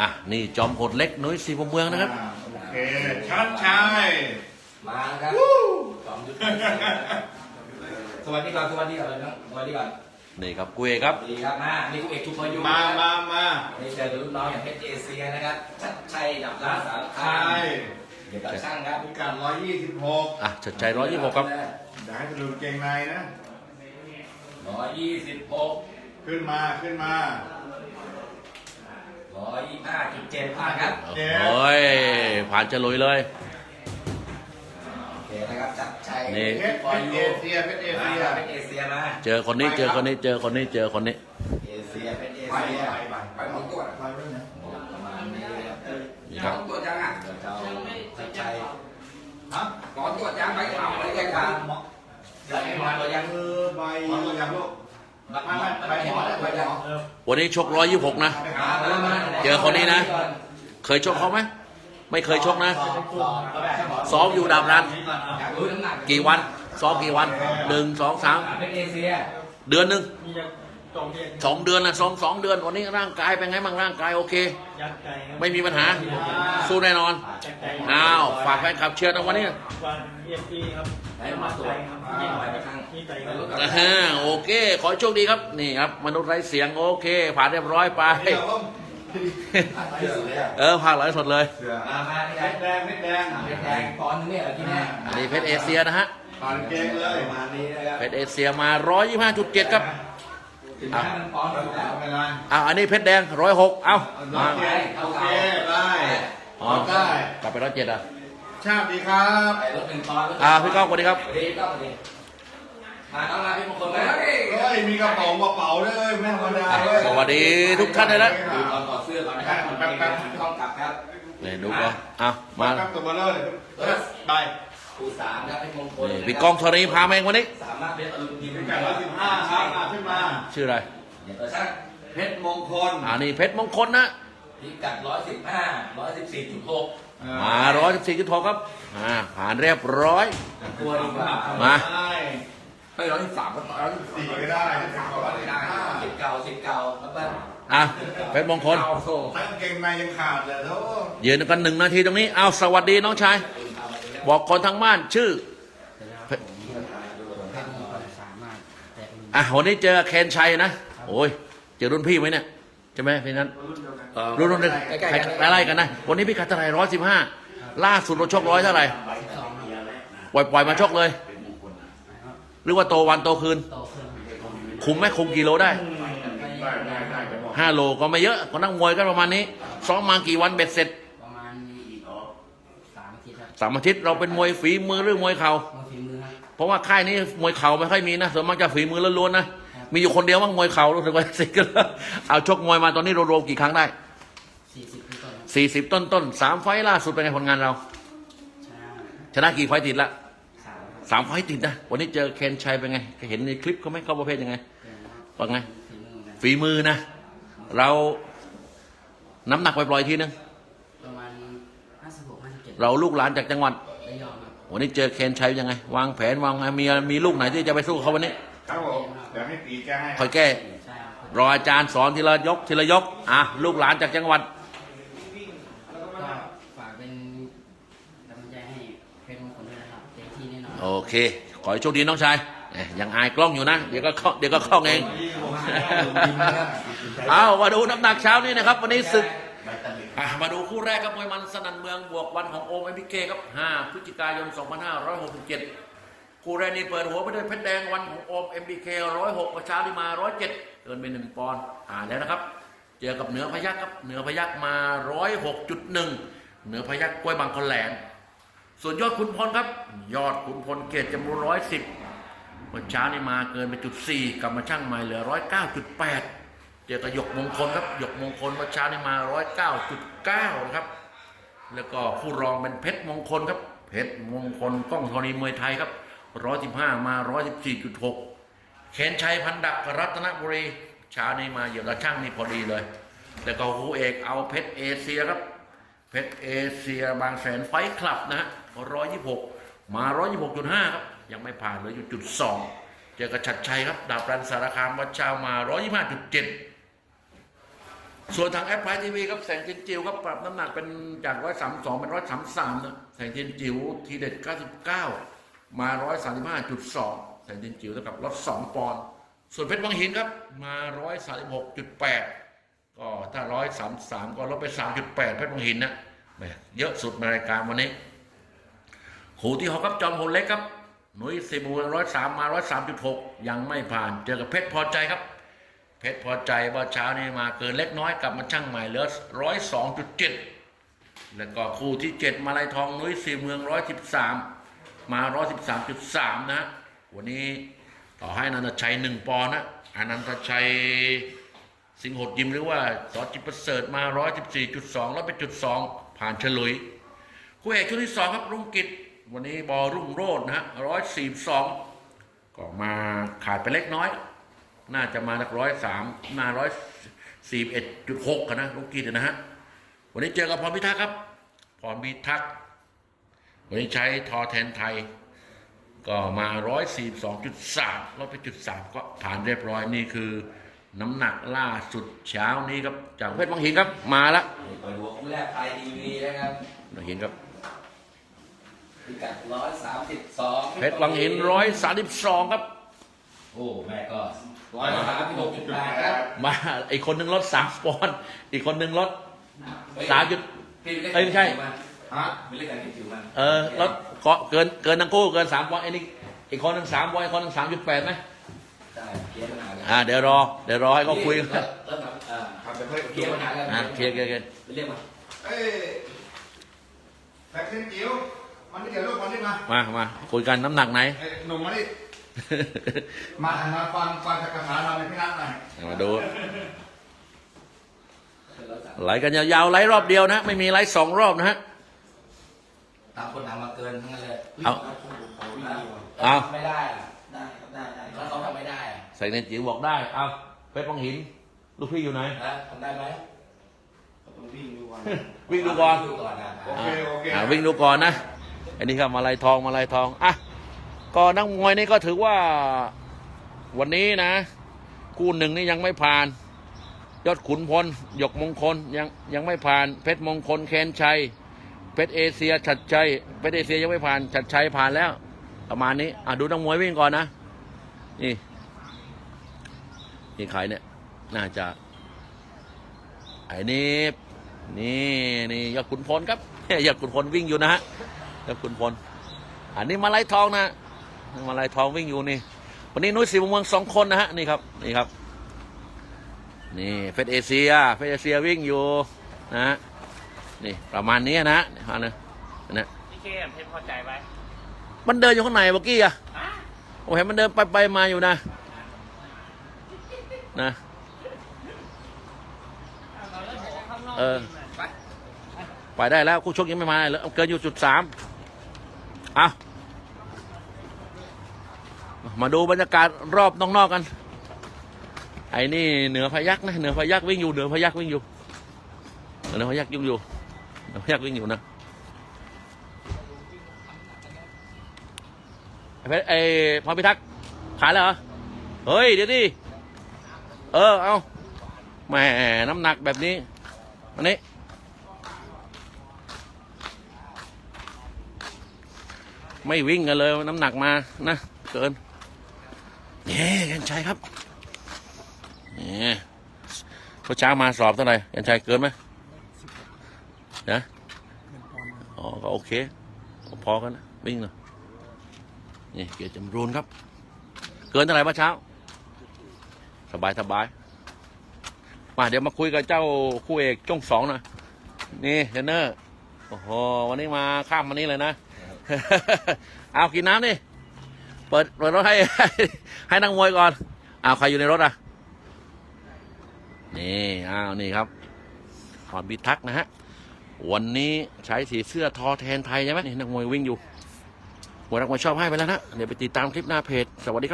อะนี่จอมโหดเล็กนุ้ยสีพรหมเมืองนะครับอ่าโอเคชัดชัยมาครับสองยุทธสวัสดีก่อนสวัสดีก่อนเลยนะสวัสดีก่อนนี่ครับกุยครับสวัสดีครับมานี่คุณเอกชุมพยุมามามานี่เจอรุ่นน้องอย่างเพชรเอเชียนะครับชัดชัยดับลาสารคาชัมยเดี๋ยวกับช่างครับพิกัด126อะชัดใจร้อยยี่สิบหกครับเดี๋ยวให้ไปดูเกงในนะร้อยยี่สิบหกขึ้นมาขึ้นมา ร้อยยี่ห้าจุดเจ็ดผ่านครับเจ็ดโอ้ยผ่านจะลุยเลย โอเคนะครับชัดชัยนี่ เพชรพอเพชรยูเอเชียเพชรเอมาเชียเพชรเอเชียมาเจอคนนี้เจอคนนี้เจอคนนี้เจอคนนี้ เอเชียเพชรเอไปเชียไปไปไปหมดตัวไปไว้นะประมาณนี้นะครับนี่ครับตัวจังอะเดี๋ยวเจ้าชัดชัยฮะขอตัวจังไปเผาไปแค่การเดี๋ยวให้มาตัวยัง เออใบขอตัวอย่างลูก ไม่ไม่ไปหมอไปหมอวันนี้ชกร้อยยี่สิบหกนะ เจอคนนี้นะ เคยชกเขาไหม ไม่เคยชกนะ ซ้อมอยู่ดาบรันอยากรู้น้ำหนักกี่วัน ซ้อมกี่วัน หนึ่งสองสามเป็นเอ เชียเดือนหนึ่งสองเดือนนะซ้อมสองเดือนวันนี้ร่างกายเป็นไงบ้างร่างกายโอเค ยัดใจครับไม่มีปัญหา สู้แน่นอน ยัดใจอ้าว ฝากแฟนคลับเชียร์นะวันนี้ วันเอ็มพีครับให้มาตัวใจครับยิ่งไปไปข้างนี่ใจไปครับรถอ่าฮะโอเค ขอให้โชคดีครับ นี่ครับ มนุษย์ไร้เสียงโอเค ผ่านเรียบร้อยไปเดี๋ยวผมที่สุดเลยเออผ่านหลายสดเลยเสือมามาที่เพไหนชรแดงเพชรแดงเป็นแดงปอนด์เนี่ยที่แน่อันนี้เพชรเอเชียนะฮะ ผ่านเกงเลย มานี้นะครับ เพชรเอเชียมา 125.7 ครับ ถึงแม้มันปอนด์อยู่แล้วไม่เป็นไรอ้าวอันนี้เพชรแดง106เอ้าโอมาเคโอเคได้อ๋อได้ กลับไปร้อยเจ็ดอะชาติดีครับ ไปรถหนึ่งปอนด์อ่าพี่ก้องสวัสดีครับ สวัสดีก้องสวัสดีมาเอามาพี่มงคลมาเฮ้ย มีกระเป๋ากระเป๋าด้วยเว้ยไม่ธรรมดาเว้ย สวัสดีทุกท่านเลยนะดูตอนถอดเสื้อก่อนนะครับแป๊บแป๊บพี่ก้องกลับครับนี่ดูก่อนอ้าวมา ครับตัวเบลเลอร์เออ ไป ครูสามครับพี่มงคลนี่พี่ก้องธรณีพามาเองวันนี้ สามารถเป็นอารมณ์ดีพิกัดร้อยสิบห้าครับอะขึ้นมาชื่ออะไรเดี๋ยวช่างเพชรมงคลอ่านี่เพชรมงคลนะ พิกัดร้อยสิบห้าร้อยสิบสี่จุดหกมา114.6ครับ อ่า ผ่านเรียบร้อย ตัวดีกว่ามา ได้ไม่ร้อยสิบสามก็ร้อยสิบสี่ก็ได้สิบก็ไม่ได้ได้สิบเก่าสิบเก่าแล้วก็อะเพชรมงคลเก่าโซ่ ทั้งเกงในยังขาดเลยโธ่ ยืนกันหนึ่งนาทีตรงนี้ เอาสวัสดีน้องชาย บอกคนทางบ้านชื่ออะวันนี้เจอเคนชัยนะโอ้ยเจอรุ่นพี่ไหมเนี่ยใช่ไหมพี่นั้นรุ่นรุ่นหนึ่งใกล้ๆกันไล่กันนะวันนี้พี่กัดเท่าไหร่ร้อยสิบห้าล่าสุดเราชกร้อยเท่าไหร่ปล่อยปล่อยมาชกเลย หรือว่าโตวันโตคืน คุมไหมคุมกี่โลได้ห้าโลก็ไม่เยอะก็นั่งมวยก็ประมาณนี้ซ้อมมากี่วันเบ็ดเสร็จ ประมาณสามอาทิตย์ครับ สามอาทิตย์เราเป็นมวยฝีมือหรือมวยเข่ามาฝีมือครับ เพราะว่าค่ายนี้มวยเข่าไม่ค่อยมีนะส่วนมากจะฝีมือล้วนๆนะมีอยู่คนเดียวมั้งมวยเข่ารู้สึกว่าสิกันแล้วเอาชกมวยมาตอนนี้รวมๆกี่ครั้งได้สี่สิบปีก่อนครับสี่สิบต้นต้นๆสามไฟล์ล่าสุดเป็นไงผลงานเรา ชนะชนะกี่ไฟล์ติดละสามครับสามไฟล์ติดนะวันนี้เจอเคนชัยเป็นไงเห็นในคลิปเขาไหมเขาประเภทยังไงเป็นว่าว่าไง ฝีมือเหมือนกันฝีมือนะ เราน้ำหนักไปปล่อยทีนึง ประมาณห้าสิบหกห้าสิบ เจ็ดเราลูกหลานจากจังหวัดระยองครับวันนี้เจอเคนชัยยังไง วางแผนวางมีมีลูกไหนที่จะไปสู้เขาวันนี้ครับผมเดี๋ยวให้ตีแก้ให้คอยแก้ใช่ครับรออาจารย์สอนทีละยกทีละยกอะลูกหลานจากจังหวัดก็ฝากเป็นกำลังใจให้เพชรมงคลด้วยนะครับเต็มที่แน่นอนโอเค ขอให้โชคดีน้องชายเอ้ยยังอายกล้องอยู่นะ เดี๋ยวก็เข้าเดี๋ยวก็เข้าเอง เอามาดูน้ำหนักเช้านี้นะครับ วันนี้ศึกอะ มาดูคู่แรกครับมวยมันสนันเมืองบวกวันของโอมเอ็มพีเคครับ 5 พฤศจิกายน 2567 คู่แรกนี้เปิดหัวไปด้วยเพชรแดงวันของโอมเอ็มพีเค106ประชาลิมา 107 เกินไป1ปอนด์อ่าแล้วนะครับ เจอกับเหนือพยักครับเหนือพยักมา 106.1 เหนือพยักกล้วยบางคนแหลมส่วนยอดขุนพลครับ ยอดขุนพลเกตจำนวนร้อยสิบวันเช้านี่มาเกินไปจุดสี่กลับมาช่างใหม่เหลือร้อยเก้า จอกับหยกมงคลครับหยกมงคลเมื่อเช้านี่มา 109.9 นะครับ แล้วก็ผู้รองเป็นเพชรมงคลครับ เพชรมงคลกล้องธรณีมวยไทยครับ 115 มา 114.6 เขนชัยพันดักรัตนบุรีชาานี้มาเหยียบกระช่างนี่พอดีเลย แล้วก็คู่เอกเอาเพชรเอเชียครับ เพชรเอเชียบางแสนไฟคลับนะฮะ 126 มา 126.5 ครับ ยังไม่ผ่านเลยอยู่จุด2เจอกับชัดชัยครับ ดาบรันสารคามวัดเช้ามา 125.7 ส่วนทางแอปพลายทีวีครับแสงเทียนจิ๋วครับปรับน้ำหนักเป็นจากร้อยสามสองเป็นร้อยสามสามนะแสงเทียนจิ๋วทีเด็ดเก้าสิบเก้ามาร้อยสามสิบห้าจุดสองแสงเทียนจิ๋วเท่ากับลดสองปอนด์ส่วนเพชรวังหินครับมาร้อยสามสิบหกจุดแปดก็ถ้าร้อยสามสามก็ลดไปสามจุดแปดเพชรวังหินนะแหมเยอะสุดในรายการวันนี้ขู่ที่หกครับจอมพลเล็กครับหนุ่ยสิบูร้อยสามมาร้อยสามจุดหกยังไม่ผ่านเจอกับเพชรพอใจครับ เพชรพอใจว่าเช้านี้มาเกินเล็กน้อยกลับมาช่างใหม่เหลือร้อยสองจุดเจ็ดแล้วก็คู่ที่เจ็ดมาลายทองนุ้ยสี่เมืองร้อยสิบสามมาร้อยสิบสามจุดสามนะวันนี้ต่อให้นันตชัยหนึ่งปอนนะอนันตชัยสิงหดยิมหรือว่าสอจิประเสริฐมาร้อยสิบสี่จุดสองแล้วเป็นจุดสองผ่านเฉลุยคู่เอกชุดที่สองครับรุ่งกิจวันนี้บอรุ่งโรจน์นะฮะร้อยสี่สองก็มาขาดไปเล็กน้อย น่าจะมาสักร้อยสามมาร้อยสี่เอ็ดจุดหกนะรุ่งกิจนะฮะวันนี้เจอกับพรพิทักษ์ครับพรพิทักษ์วันนี้ใช้ทอแทนไทย ก็มาร้อยสี่สองจุดสามลดไปจุดสามก็ผ่านเรียบร้อยนี่คือน้ำหนักล่าสุดเช้านี้ครับจากเพชรวังหินครับมาละเปิดหัวคู่แรกไทยทีวีนะครับวังหินครับพิกัดร้อยสามสิบสองเพชรวังหินร้อยสามสิบสองครับ โอ้แม่ก็ร้อยสามสิบหกจุดแปดครับมาอีกคนหนึ่งลดสามปอนด์อีกคนหนึ่งลดสามจุด พี่ปล่นเอ้ยไม่ใช่ ฮะไม่เล่นการเก็บจิ๋วมันเออลดก็เกินเกินทั้งคู่เกินสามปอนด์ไอ้นี่อีกคนหนึ่งสามปอนด์อีกคนหนึ่งสามจุดแปดไหมใช่เคลียร์ปัญหากันอ่าเดี๋ยวรอเดี๋ยวรอให้เขาคุยกันเริ่มเริ่มอ่าครับจะค่อยเคลียร์ปัญหากันอ่าเคลียร์เคลียร์เคลียร์ไปเรียกมาเอ้ยแบ็คเซนจิ๋วมันนี่เดี๋ยวลูกมันนี่มามามาคุยกันน้ำหนักไหนไอ้หนุ่มมานี่ มามาฟังฟังจากคาถาเราในพี่นัทหน่อยมาดูไหลกันยาวๆไหลรอบเดียวนะ ไม่มีไหลสองรอบนะฮะต่างคนต่างมาเกินทั้งนั้นเลยเอาเอาไม่ได้อะได้ครับได้ได้แล้วเขาทำไม่ได้อะใส่ในจิ๋วบอกได้เอาเพชรวังหิน ลูกพี่อยู่ไหนนะทำได้ไหมต้องวิ่งดูก่อนวิ่งดูก่อนดูก่อนนะโอเคโอเคอ่าวิ่งดูก่อนนะอันนี้ครับมาลายทองมาลายทองอะ ก็นักมวยนี่ก็ถือว่าวันนี้นะคู่หนึ่งนี่ยังไม่ผ่าน ยอดขุนพลหยกมงคลยังยังไม่ผ่าน เพชรมงคลแคนชัย เพชรเอเชียชัดชัยเพชรเอเชียยังไม่ผ่านชัดชัยผ่านแล้ว ประมาณนี้อะดูนักมวยวิ่งก่อนนะนี่นี่ใครเนี่ยน่าจะไอ้นี่นี่นี่ยอดขุนพลครับยอดขุนพลวิ่งอยู่นะฮะยอดขุนพลอันนี้มาไลายทองนะ มาลายทองวิ่งอยู่นี่ วันนี้นุ้ยสีเมืองสองคนนะฮะนี่ครับนี่ครับ นี่เฟสเอเชียเฟสเอเชียวิ่งอยู่นะฮะนี่ประมาณนี้นะฮะนะนะพี่เคมเพชรพอใจไหมมันเดินอยู่ข้างในเมื่อกี้อะโอ้เห็นมันเดินไปไปมาอยู่นะนะเออไปได้แล้วคู่ชกยังไม่มาเลยเกินอยู่จุดสามเอา มาดูบรรยากาศรอบนอกๆกัน ไอ้นี่เหนือพยักนะเหนือพยักวิ่งอยู่เหนือพยักวิ่งอยู่เหนือพยักยุ่งอยู่เหนือพยักวิ่งอยู่นะไอ้พชรไอ้พรพิทักษ์ขายแล้วเหรอเฮ้ยเดี๋ยวดิเออเอาแหมน้ำหนักแบบนี้อันนี้ไม่วิ่งกันเลยน้ำหนักมานะ เกิน เนี่ยกันชัยครับเนี่ยเขาเช้ามาสอบเท่าไหร่กันชัยเกินไหมนะอ๋อก็โอเคพอกันนะวิ่งเนาะนี่เกียรติจำรูนครับ เกินเท่าไหร่เมื่อเช้า สบายสบายมาเดี๋ยวมาคุยกับเจ้าคู่เอกจ้องสองหนะนี่เทรนเนอร์โอ้โหวันนี้มาข้ามวันนี้เลยนะ เอากินน้ำดิ เปิดเปิดรถให้ให้นักมวยก่อนอ้าวใครอยู่ในรถอะนี่อ้าวนี่ครับฮอนบิทักนะฮะวันนี้ใช้สีเสื้อทอแทนไทยใช่ไหมนี่นักมวยวิ่งอยู่หัวนักมวยชอบให้ไปแล้วนะเดี๋ยวไปติดตามคลิปหน้าเพจสวัสดีครับ